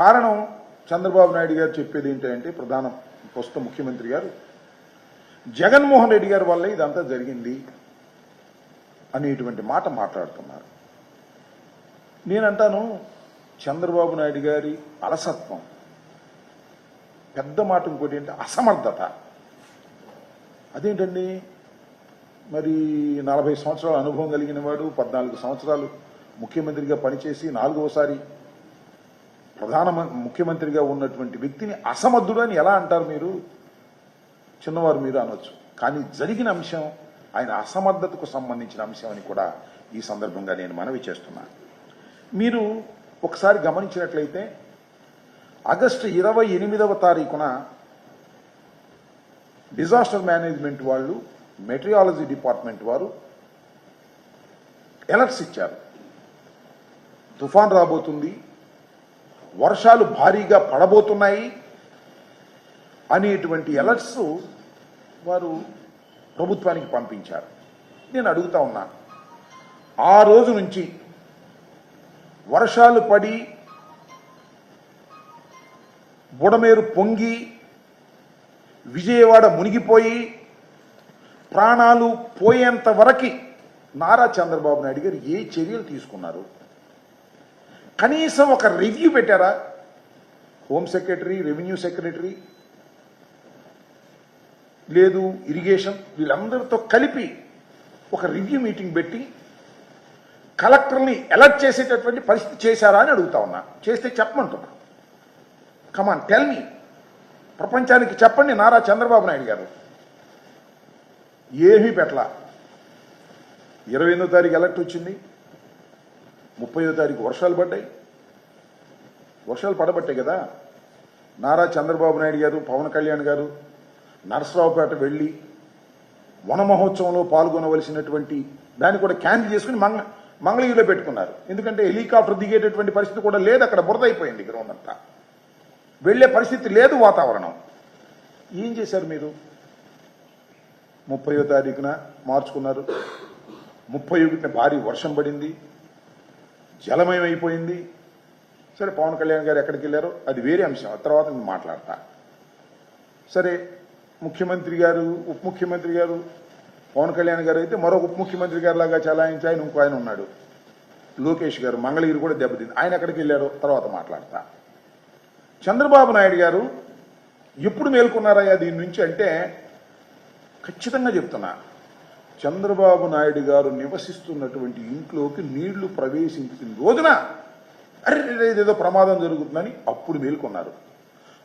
కారణం చంద్రబాబు నాయుడు గారు చెప్పేది ఏంటంటే ప్రధాన ప్రస్తుత ముఖ్యమంత్రి గారు జగన్మోహన్ రెడ్డి గారి వల్లే ఇదంతా జరిగింది అనేటువంటి మాట మాట్లాడుతున్నారు. నేనంటాను చంద్రబాబు నాయుడు గారి అలసత్వం పెద్ద మాట ఇంకోటి ఏంటి అసమర్థత. అదేంటండి మరి నలభై సంవత్సరాల అనుభవం కలిగిన వాడు పద్నాలుగు సంవత్సరాలు ముఖ్యమంత్రిగా పనిచేసి నాలుగవసారి ప్రధాన ముఖ్యమంత్రిగా ఉన్నటువంటి వ్యక్తిని అసమర్థుడు అని ఎలా అంటారు మీరు? చిన్నవారు మీరు అనొచ్చు. కానీ జరిగిన అంశం ఆయన అసమర్థతకు సంబంధించిన అంశం అని కూడా ఈ సందర్భంగా నేను మనవి చేస్తున్నాను మీరు ఒకసారి గమనించినట్లయితే ఆగస్టు ఇరవై ఎనిమిదవ తారీఖున డిజాస్టర్ మేనేజ్మెంట్ వాళ్ళు మెటీరియాలజీ డిపార్ట్మెంట్ వారు ఎలర్ట్స్ ఇచ్చారు. తుఫాన్ రాబోతుంది. వర్షాలు భారీగా పడబోతున్నాయి అనేటువంటి అలర్ట్స్ వారు ప్రభుత్వానికి పంపించారు. నేను అడుగుతా ఉన్నా ఆ రోజు నుంచి వర్షాలు పడి బుడమేరు పొంగి విజయవాడ మునిగిపోయి ప్రాణాలు పోయేంత వరకు నారా చంద్రబాబు నాయుడు గారు ఏ చర్యలు తీసుకున్నారు? కనీసం ఒక రివ్యూ పెట్టారా? Home secretary revenue secretary? లేదు ఇరిగేషన్? వీళ్ళందరితో కలిపి ఒక రివ్యూ మీటింగ్ పెట్టి కలెక్టర్ని అలర్ట్ చేసేటటువంటి పరిస్థితి చేశారా అని అడుగుతా ఉన్నా. చేస్తే చెప్పమంటున్నా. కమాన్ టెల్ మీ ప్రపంచానికి చెప్పండి నారా చంద్రబాబు నాయుడు గారు. ఏమీ పెట్టలా. ఇరవై ఎనిమిదో తారీఖు అలర్ట్ వచ్చింది. ముప్పయో తారీఖు వర్షాలు పడ్డాయి. వర్షాలు పడబట్టాయి కదా. నారా చంద్రబాబు నాయుడు గారు పవన్ కళ్యాణ్ గారు నరసరావుపేట వెళ్ళి వన మహోత్సవంలో పాల్గొనవలసినటువంటి దాన్ని కూడా క్యాన్సిల్ చేసుకుని మంగ మంగళగిరిలో పెట్టుకున్నారు. ఎందుకంటే హెలికాప్టర్ దిగేటటువంటి పరిస్థితి కూడా లేదు అక్కడ బురద అయిపోయింది గ్రౌండ్ అంతా. వెళ్ళే పరిస్థితి లేదు వాతావరణం. ఏం చేశారు మీరు? ముప్పయో తారీఖున మార్చుకున్నారు. ముప్పై ఒకటిన భారీ వర్షం పడింది. జలమయం అయిపోయింది సరే పవన్ కళ్యాణ్ గారు ఎక్కడికి వెళ్ళారో అది వేరే అంశం. తర్వాత నేను మాట్లాడతా. సరే ముఖ్యమంత్రి గారు ఉప ముఖ్యమంత్రి గారు పవన్ కళ్యాణ్ గారు అయితే మరొక ఉప ముఖ్యమంత్రి గారు లాగా చలాయించి ఆయన ఇంకో ఆయన ఉన్నాడు. లోకేష్ గారు మంగళగిరి కూడా దెబ్బతింది. ఆయన ఎక్కడికి వెళ్ళారో తర్వాత మాట్లాడతా. చంద్రబాబు నాయుడు గారు ఎప్పుడు మేల్కొన్నారయ్యా దీని నుంచి అంటే ఖచ్చితంగా చెప్తున్నా. చంద్రబాబు నాయుడు గారు నివసిస్తున్నటువంటి ఇంట్లోకి నీళ్ళు ప్రవేశించిన రోజున అరే ప్రమాదం జరుగుతుందని అప్పుడు మేల్కొన్నారు.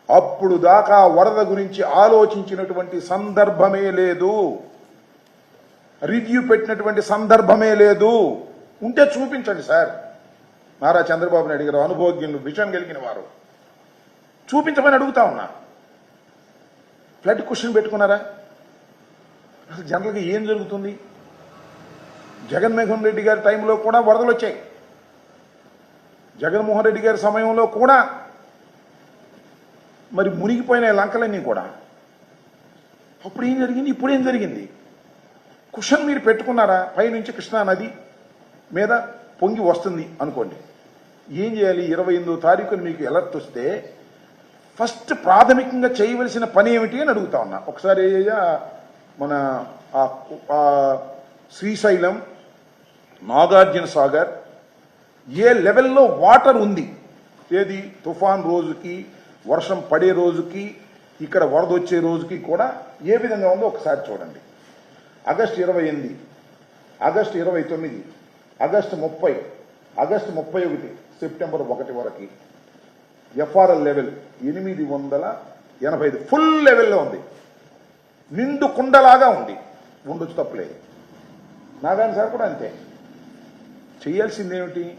అప్పుడు దాకా వరద గురించి ఆలోచించినటువంటి సందర్భమే లేదు. రివ్యూ పెట్టినటువంటి సందర్భమే లేదు. ఉంటే చూపించండి సార్. నారా చంద్రబాబు నాయుడు గారు అనుభవజ్ఞులు విషయం కలిగిన వారు. చూపించమని అడుగుతా ఉన్నా. ఫ్లడ్ క్వశ్చన్ పెట్టుకున్నారా? అసలు జనరల్గా ఏం జరుగుతుంది? జగన్మోహన్ రెడ్డి గారి టైంలో కూడా వరదలు వచ్చాయి. జగన్మోహన్ రెడ్డి గారి సమయంలో కూడా మరి మునిగిపోయిన లంకలన్నీ కూడా. అప్పుడు ఏం జరిగింది? ఇప్పుడు ఏం జరిగింది? కుషన్ మీరు పెట్టుకున్నారా? పైనుంచి కృష్ణా నది మీద పొంగి వస్తుంది అనుకోండి. ఏం చేయాలి? ఇరవై ఎనిమిదో తారీఖున మీకు ఎలర్ట్ వస్తే ఫస్ట్ ప్రాథమికంగా చేయవలసిన పని ఏమిటి అని అడుగుతా ఉన్నా. ఒకసారి అయ్యా మన శ్రీశైలం నాగార్జున సాగర్ ఏ లెవెల్లో వాటర్ ఉంది? ఏది తుఫాన్ రోజుకి వర్షం పడే రోజుకి ఇక్కడ వరద వచ్చే రోజుకి కూడా ఏ విధంగా ఉందో ఒకసారి చూడండి. ఆగస్టు ఇరవై ఎనిమిది ఆగస్టు ఇరవై తొమ్మిది ఆగస్టు ముప్పై ఆగస్టు ముప్పై ఒకటి సెప్టెంబర్ ఒకటి వరకు. ఎఫ్ఆర్ఎల్ లెవెల్ ఎనిమిది వందల ఎనభై ఐదు ఫుల్ లెవెల్లో ఉంది. నిండు కుండలాగా ఉంది ఉండొచ్చు తప్పలేదు నారాయణ సార్ కూడా అంతే. చేయాల్సింది ఏమిటి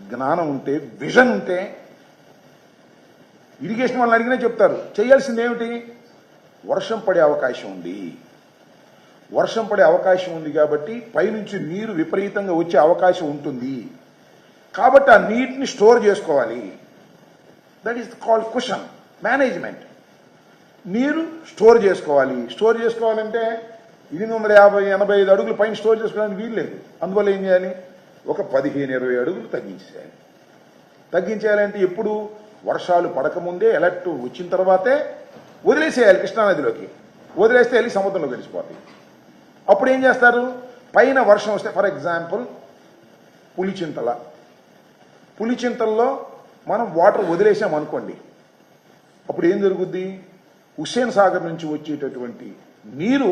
జ్ఞానం ఉంటే విజన్ ఉంటే ఇరిగేషన్ వాళ్ళని అడిగినా చెప్తారు. చేయాల్సింది ఏమిటి వర్షం పడే అవకాశం ఉంది. వర్షం పడే అవకాశం ఉంది కాబట్టి పైనుంచి నీరు విపరీతంగా వచ్చే అవకాశం ఉంటుంది. కాబట్టి ఆ నీటిని స్టోర్ చేసుకోవాలి. That is called question management నీరు స్టోర్ చేసుకోవాలి. స్టోర్ చేసుకోవాలంటే ఎనిమిది వందల యాభై ఎనభై ఐదు అడుగులు పైన స్టోర్ చేసుకోవడానికి వీలు లేదు. అందువల్ల ఏం చేయాలి? ఒక పదిహేను ఇరవై అడుగులు తగ్గించేయాలి. తగ్గించేయాలంటే ఎప్పుడు? వర్షాలు పడకముందే ఎలర్ట్ వచ్చిన తర్వాతే వదిలేసేయాలి కృష్ణానదిలోకి. వదిలేస్తే వెళ్ళి సముద్రంలో కలిసిపోతాయి. అప్పుడు ఏం చేస్తారు? పైన వర్షం వస్తే ఫర్ ఎగ్జాంపుల్ పులిచింతల. పులిచింతల్లో మనం వాటర్ వదిలేసాం అనుకోండి అప్పుడు ఏం జరుగుద్ది? హుస్సేన్ సాగర్ నుంచి వచ్చేటటువంటి నీరు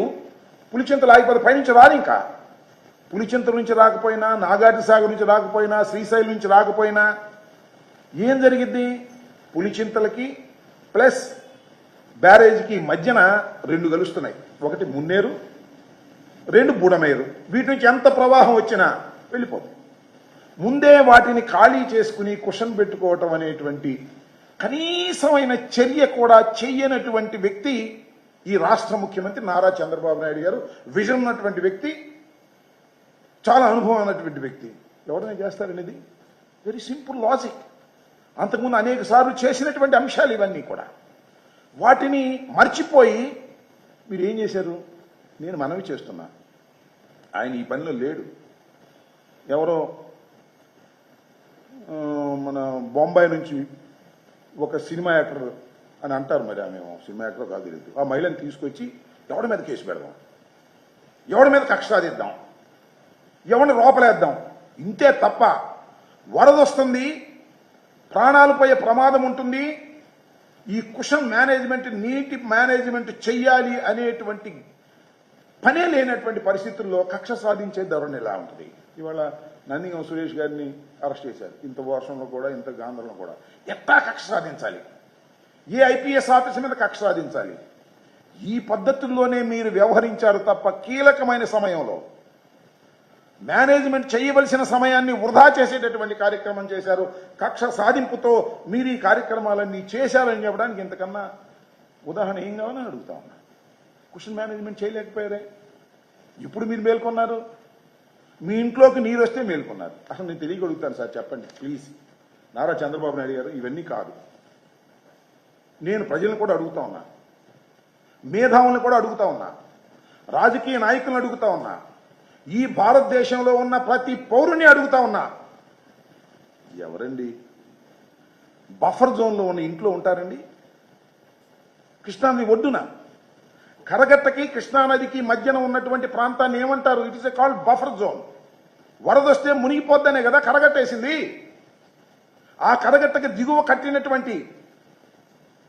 పులిచింతలు ఆగిపోతే పైనుంచి రాదు ఇంకా. పులిచింతల నుంచి రాకపోయినా నాగార్జున సాగర్ నుంచి రాకపోయినా శ్రీశైలం నుంచి రాకపోయినా ఏం జరిగిద్ది? పులిచింతలకి ప్లస్ బ్యారేజ్కి మధ్యన రెండు కలుస్తున్నాయి. ఒకటి మున్నేరు రెండు బుడమేరు. వీటి నుంచి ఎంత ప్రవాహం వచ్చినా వెళ్ళిపోతుంది ముందే వాటిని ఖాళీ చేసుకుని కుషన్ పెట్టుకోవటం అనేటువంటి కనీసమైన చర్య కూడా చెయ్యనటువంటి వ్యక్తి ఈ రాష్ట్ర ముఖ్యమంత్రి నారా చంద్రబాబు నాయుడు గారు. విజన్ ఉన్నటువంటి వ్యక్తి చాలా అనుభవం ఉన్నటువంటి వ్యక్తి. ఎవరైనా చేస్తారండి ఇది? వెరీ సింపుల్ లాజిక్ అంతకుముందు అనేక సార్లు చేసినటువంటి అంశాలు ఇవన్నీ కూడా. వాటిని మర్చిపోయి మీరు ఏం చేశారు? నేను మనవి చేస్తున్నా. ఆయన ఈ పనిలో లేడు. ఎవరో మన బొంబాయి నుంచి ఒక సినిమా యాక్టర్ అని అంటారు మరి ఆమె సినిమా యాక్టర్ కాదు తెలియదు ఆ మహిళను తీసుకొచ్చి ఎవడి మీద కేసు పెడదాం? ఎవడి మీద కక్ష సాధిద్దాం? ఎవరిని లోపలేద్దాం? ఇంతే తప్ప వరద వస్తుంది ప్రాణాలు పోయే ప్రమాదం ఉంటుంది ఈ కుషన్ మేనేజ్మెంట్ నీటి మేనేజ్మెంట్ చెయ్యాలి అనేటువంటి పనే లేనటువంటి పరిస్థితుల్లో కక్ష సాధించే ధోరణి ఎలా ఉంటుంది? ఇవాళ నందిగం సురేష్ గారిని అరెస్ట్ చేశారు. ఇంత వర్షంలో కూడా ఇంత గాంధంలో కూడా. ఎట్లా కక్ష సాధించాలి? ఏ ఐపీఎస్ ఆఫీసర్ మీద కక్ష సాధించాలి? ఈ పద్ధతుల్లోనే మీరు వ్యవహరించారు తప్ప కీలకమైన సమయంలో మేనేజ్మెంట్ చేయవలసిన సమయాన్ని వృధా చేసేటటువంటి కార్యక్రమం చేశారు. కక్ష సాధింపుతో మీరు ఈ కార్యక్రమాలన్నీ చేశారని చెప్పడానికి ఇంతకన్నా ఉదాహరణ ఏం కావాలని అడుగుతా ఉన్నా. క్వశ్చన్ మేనేజ్మెంట్ చేయలేకపోయారే? ఇప్పుడు మీరు మేల్కొన్నారు. మీ ఇంట్లోకి నీరు వస్తే మేల్కొన్నారు. అసలు నేను తెలియగలుగుతాను సార్ చెప్పండి ప్లీజ్. నారా చంద్రబాబు నాయుడు గారు ఇవన్నీ కాదు. నేను ప్రజలను కూడా అడుగుతా ఉన్నా. మేధావులను కూడా అడుగుతా ఉన్నా. రాజకీయ నాయకులను అడుగుతా ఉన్నా. ఈ భారతదేశంలో ఉన్న ప్రతి పౌరుని అడుగుతా ఉన్నా. ఎవరండి? బఫర్ జోన్లో ఉన్న ఇంట్లో ఉంటారండి? కృష్ణానది ఒడ్డున. కరగట్టకి కృష్ణానదికి మధ్యన ఉన్నటువంటి ప్రాంతాన్ని ఏమంటారు? It is a called buffer zone వరదొస్తే మునిగిపోద్దనే కదా కరగట్టేసింది. ఆ కరగట్టకి దిగువ కట్టినటువంటి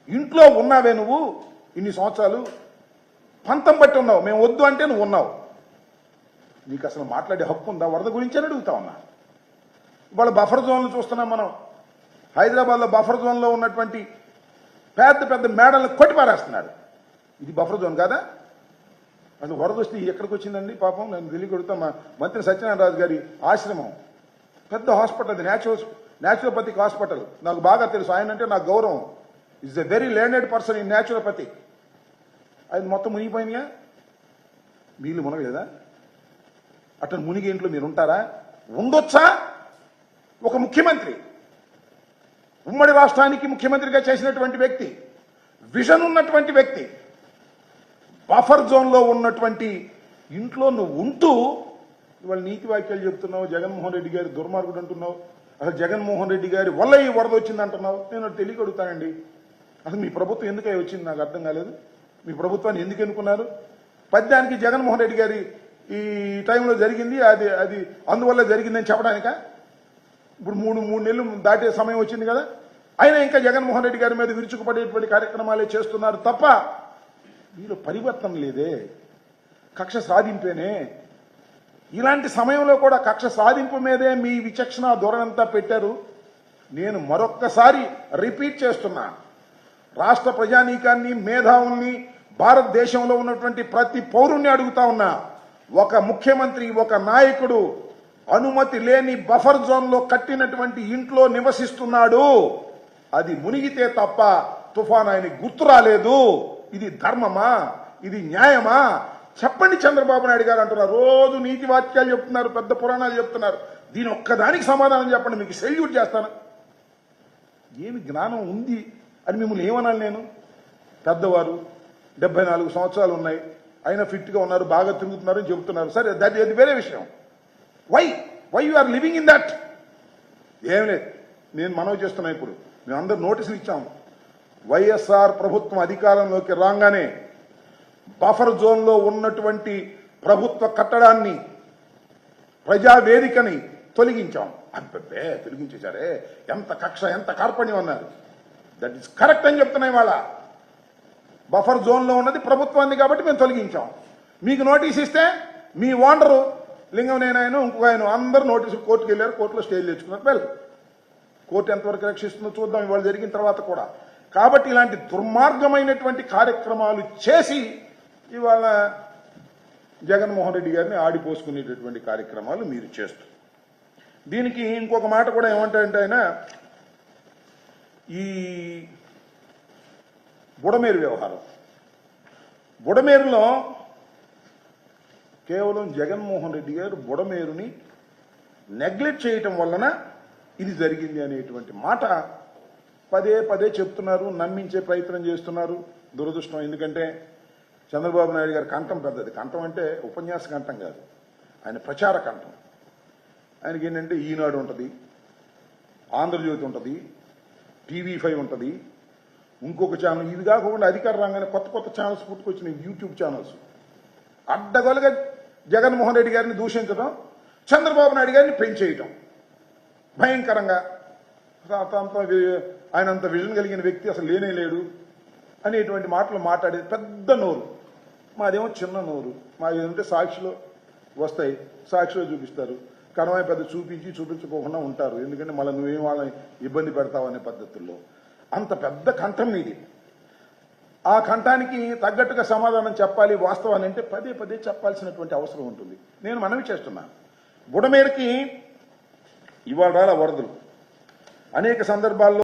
ఇంట్లో ఉన్నావే నువ్వు? ఇన్ని సంవత్సరాలు పంతం బట్టి ఉన్నావు. మేము వద్దు అంటే నువ్వు ఉన్నావు. నీకు అసలు మాట్లాడే హక్కు ఉందా? వరద గురించి అని అడుగుతా ఉన్నా. ఇవాళ బఫర్ జోన్లు చూస్తున్నాం మనం. హైదరాబాద్లో బఫర్ జోన్లో ఉన్నటువంటి పెద్ద పెద్ద మేడలను కొట్టిపారేస్తున్నాడు. ఇది బఫర్ జోన్ కాదా? అసలు వరద వస్తే ఎక్కడికి వచ్చిందండి? పాపం నేను ఢిల్లీ కొడుతా మా మంత్రి సత్యనారాయణ రాజు గారి ఆశ్రమం. పెద్ద హాస్పిటల్ అది న్యాచురల్ న్యాచురోపతిక్ హాస్పిటల్ నాకు బాగా తెలుసు. ఆయన అంటే నాకు గౌరవం. Is a very learned person in naturopathy అది మొత్తం మునిగిపోయినాయా? వీళ్ళు మునగలేదా? అటు మునిగి ఇంట్లో మీరు ఉంటారా? ఉండొచ్చా? ఒక ముఖ్యమంత్రి. ఉమ్మడి రాష్ట్రానికి ముఖ్యమంత్రిగా చేసినటువంటి వ్యక్తి. విజన్ ఉన్నటువంటి వ్యక్తి. బఫర్ జోన్లో ఉన్నటువంటి ఇంట్లో నువ్వు ఉంటూ ఇవాళ నీతి వాక్యాలు చెప్తున్నావు జగన్మోహన్ రెడ్డి గారి దుర్మార్గుడు అంటున్నావు అసలు జగన్మోహన్ రెడ్డి గారి వల్ల ఈ వరద వచ్చింది అంటున్నావు నేను అది అసలు మీ ప్రభుత్వం ఎందుకై వచ్చింది నాకు అర్థం కాలేదు. మీ ప్రభుత్వాన్ని ఎందుకు ఎన్నుకున్నారు? పద్యానికి జగన్మోహన్ రెడ్డి గారి ఈ టైంలో జరిగింది అది అది అందువల్ల జరిగిందని చెప్పడానికా? ఇప్పుడు మూడు మూడు నెలలు దాటే సమయం వచ్చింది కదా. అయినా ఇంకా జగన్మోహన్ రెడ్డి గారి మీద విరుచుకుపడేటువంటి కార్యక్రమాలే చేస్తున్నారు తప్ప వీళ్ళు పరివర్తన లేదే. కక్ష సాధింపేనే. ఇలాంటి సమయంలో కూడా కక్ష సాధింపు మీదే మీ విచక్షణ ధోరణంతా పెట్టారు. నేను మరొక్కసారి రిపీట్ చేస్తున్నా. రాష్ట్ర ప్రజానీకాన్ని మేధావుల్ని భారతదేశంలో ఉన్నటువంటి ప్రతి పౌరుణ్ణి అడుగుతా ఉన్నా. ఒక ముఖ్యమంత్రి ఒక నాయకుడు అనుమతి లేని బఫర్ జోన్లో కట్టినటువంటి ఇంట్లో నివసిస్తున్నాడు. అది మునిగితే తప్ప తుఫాన్ ఆయన గుర్తు రాలేదు. ఇది ధర్మమా? ఇది న్యాయమా? చెప్పండి చంద్రబాబు నాయుడు గారు అంటున్నారు. రోజు నీతి వాక్యాలు చెప్తున్నారు పెద్ద పురాణాలు చెప్తున్నారు. దీని ఒక్కదానికి సమాధానం చెప్పండి మీకు సెల్యూట్ చేస్తాను. ఏమి జ్ఞానం ఉంది అని మిమ్మల్ని ఏమనాలి నేను? పెద్దవారు డెబ్బై నాలుగు సంవత్సరాలు ఉన్నాయి. అయినా ఫిట్గా ఉన్నారు బాగా తిరుగుతున్నారు అని చెబుతున్నారు. సరే దట్ అది వేరే విషయం. Why why you are living in that ఏం లేదు. నేను మనవి చేస్తున్నా ఇప్పుడు. మేము అందరు నోటీసులు ఇచ్చాము. వైఎస్ఆర్ ప్రభుత్వం అధికారంలోకి రాగానే బఫర్ జోన్లో ఉన్నటువంటి ప్రభుత్వ కట్టడాన్ని ప్రజావేదికని తొలగించాం. అబ్బే తొలగించేశారే. ఎంత కక్ష ఎంత కార్పణ్యం అన్నారు. దట్ ఈస్ కరెక్ట్ అని చెప్తున్నాయి వాళ్ళ బఫర్ జోన్లో ఉన్నది ప్రభుత్వాన్ని కాబట్టి మేము తొలగించాం. మీకు నోటీస్ ఇస్తే మీ ఓనరు లింగంనేనాయన ఇంకొక ఆయన అందరూ నోటీసు కోర్టుకు వెళ్ళారు కోర్టులో స్టేజ్ తెచ్చుకున్నారు వెల్. కోర్టు ఎంతవరకు రక్షిస్తుందో చూద్దాం ఇవాళ జరిగిన తర్వాత కూడా. కాబట్టి ఇలాంటి దుర్మార్గమైనటువంటి కార్యక్రమాలు చేసి ఇవాళ జగన్మోహన్ రెడ్డి గారిని ఆడిపోసుకునేటటువంటి కార్యక్రమాలు మీరు చేస్తారు దీనికి ఇంకొక మాట కూడా ఏమంటారంటే ఆయన ఈ బుడమేరు వ్యవహారం. బుడమేరులో కేవలం జగన్మోహన్ రెడ్డి గారు బుడమేరుని నెగ్లెక్ట్ చేయటం వలన ఇది జరిగింది అనేటువంటి మాట పదే పదే చెప్తున్నారు నమ్మించే ప్రయత్నం చేస్తున్నారు. దురదృష్టం. ఎందుకంటే చంద్రబాబు నాయుడు గారి కంఠం పెద్దది. కంఠం అంటే ఉపన్యాస కంఠం కాదు. ఆయన ప్రచార కంఠం. ఆయనకి ఏంటంటే ఈనాడు ఉంటుంది ఆంధ్రజ్యోతి ఉంటుంది టీవీ ఫైవ్ ఉంటుంది. ఇంకొక ఛానల్ ఇది కాకుండా అధికార రంగానే కొత్త కొత్త ఛానల్స్ పుట్టుకొచ్చినాయి యూట్యూబ్ ఛానల్స్. అడ్డగోలుగా జగన్మోహన్ రెడ్డి గారిని దూషించడం చంద్రబాబు నాయుడు గారిని పెంచేయటం. భయంకరంగా ఆయనంత విజన్ కలిగిన వ్యక్తి అసలు లేనే లేడు అనేటువంటి మాటలు మాట్లాడేది పెద్ద నోరు. మాదేమో చిన్న నోరు. మాది ఏంటంటే సాక్షిలో వస్తాయి. సాక్షిలో చూపిస్తారు. కనవాయి పెద్ద చూపించి చూపించుకోకుండా ఉంటారు. ఎందుకంటే మళ్ళీ నువ్వేం వాళ్ళని ఇబ్బంది పెడతావు అనే పద్ధతుల్లో. అంత పెద్ద కంఠం ఇది. ఆ కంఠానికి తగ్గట్టుగా సమాధానం చెప్పాలి వాస్తవాన్ని అంటే పదే పదే చెప్పాల్సినటువంటి అవసరం ఉంటుంది. నేను మనవి చేస్తున్నాను బుడమేరకి ఇవాళ వరదలు. అనేక సందర్భాల్లో